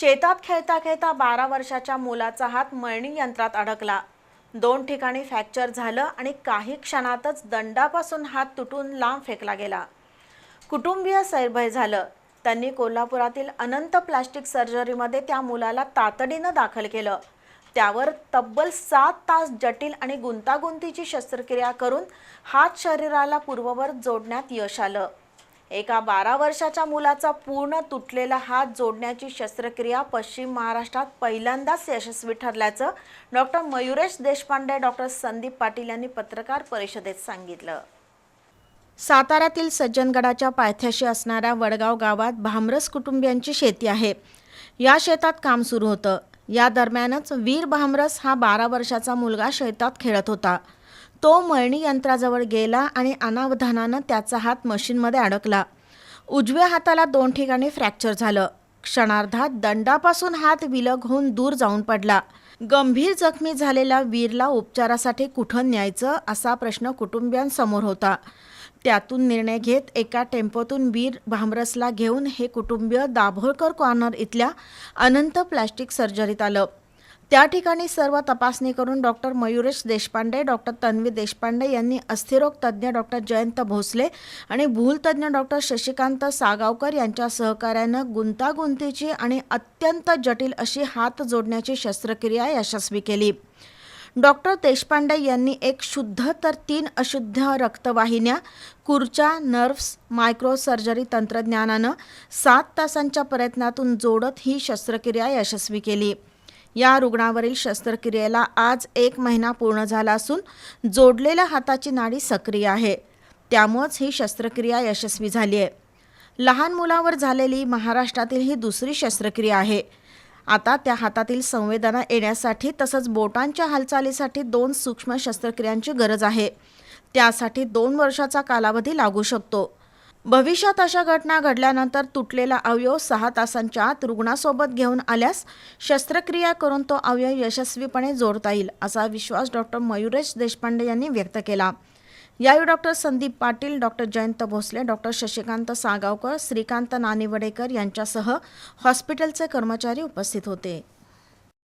शेतात खेळता खेळता बारा वर्षाच्या मुलाचा हात मळणी यंत्रात अडकला. दोन ठिकाणी फ्रॅक्चर झालं आणि काही क्षणातच दंडापासून हात तुटून लांब फेकला गेला. कुटुंबीय सैरभय झालं. त्यांनी कोल्हापुरातील अनंत प्लास्टिक सर्जरीमध्ये त्या मुलाला तातडीनं दाखल केलं. त्यावर तब्बल सात तास जटिल आणि गुंतागुंतीची शस्त्रक्रिया करून हात शरीराला पूर्ववर जोडण्यात यश आलं. एका बारा वर्षाच्या मुलाचा पूर्ण तुटलेला हात जोडण्याची शस्त्रक्रिया पश्चिम महाराष्ट्रात पहिल्यांदाच यशस्वी ठरल्याचं डॉक्टर मयुरेश देशपांडे डॉक्टर संदीप पाटील यांनी पत्रकार परिषदेत सांगितलं. साताऱ्यातील सज्जनगडाच्या पायथ्याशी असणाऱ्या वडगाव गावात भामरस कुटुंबियांची शेती आहे. या शेतात काम सुरू होतं. या दरम्यानच वीर भामरस हा बारा वर्षाचा मुलगा शेतात खेळत होता. तो मळणी यंत्राजवळ गेला आणि अनावधानानं त्याचा हात मशीनमध्ये अडकला. उजव्या हाताला दोन ठिकाणी फ्रॅक्चर झालं. क्षणार्धात दंडापासून हात विलग होऊन दूर जाऊन पडला. गंभीर जखमी झालेल्या वीरला उपचारासाठी कुठं न्यायचं असा प्रश्न कुटुंबियांसमोर होता. त्यातून निर्णय घेत एका टेम्पोतून वीर भामरसला घेऊन हे कुटुंबीय दाभोळकर कॉर्नर इथल्या अनंत प्लॅस्टिक सर्जरीत आलं. त्या ठिकाणी सर्व तपासणी करून डॉक्टर मयुरेश देशपांडे डॉक्टर तन्वी देशपांडे यांनी अस्थिरोग तज्ज्ञ डॉक्टर जयंत भोसले आणि भूलतज्ज्ञ डॉक्टर शशिकांत सागावकर यांच्या सहकार्यानं गुंतागुंतीची आणि अत्यंत जटिल अशी हात जोडण्याची शस्त्रक्रिया यशस्वी केली. डॉक्टर देशपांडे यांनी एक शुद्ध तर तीन अशुद्ध रक्तवाहिन्या कुर्चा नर्व्स मायक्रो सर्जरी तंत्रज्ञानानं सात तासांच्या प्रयत्नातून जोडत ही शस्त्रक्रिया यशस्वी केली. या रुग्णावरील शस्त्रक्रियेला आज एक महिना पूर्ण झाला असून जोडलेल्या हाताची नाडी सक्रिय आहे. त्यामुळंच ही शस्त्रक्रिया यशस्वी झाली आहे. लहान मुलावर झालेली महाराष्ट्रातील ही दुसरी शस्त्रक्रिया आहे. आता त्या हातातील संवेदना येण्यासाठी तसंच बोटांच्या हालचालीसाठी दोन सूक्ष्म शस्त्रक्रियांची गरज आहे. त्यासाठी दोन वर्षाचा कालावधी लागू शकतो. भविष्यात अशा घटना घडल्यानंतर तुटलेला अवयव सहा तासांच्या आत रुग्णासोबत घेऊन आल्यास शस्त्रक्रिया करून तो अवयव यशस्वीपणे जोडता येईल असा विश्वास डॉक्टर मयुरेश देशपांडे यांनी व्यक्त केला. यावेळी doctor Sandeep Patil doctor Jayant Bhosale doctor Shashikant Sagavkar Shrikant Nanivadekar यांच्यासह हॉस्पिटलचे कर्मचारी उपस्थित होते.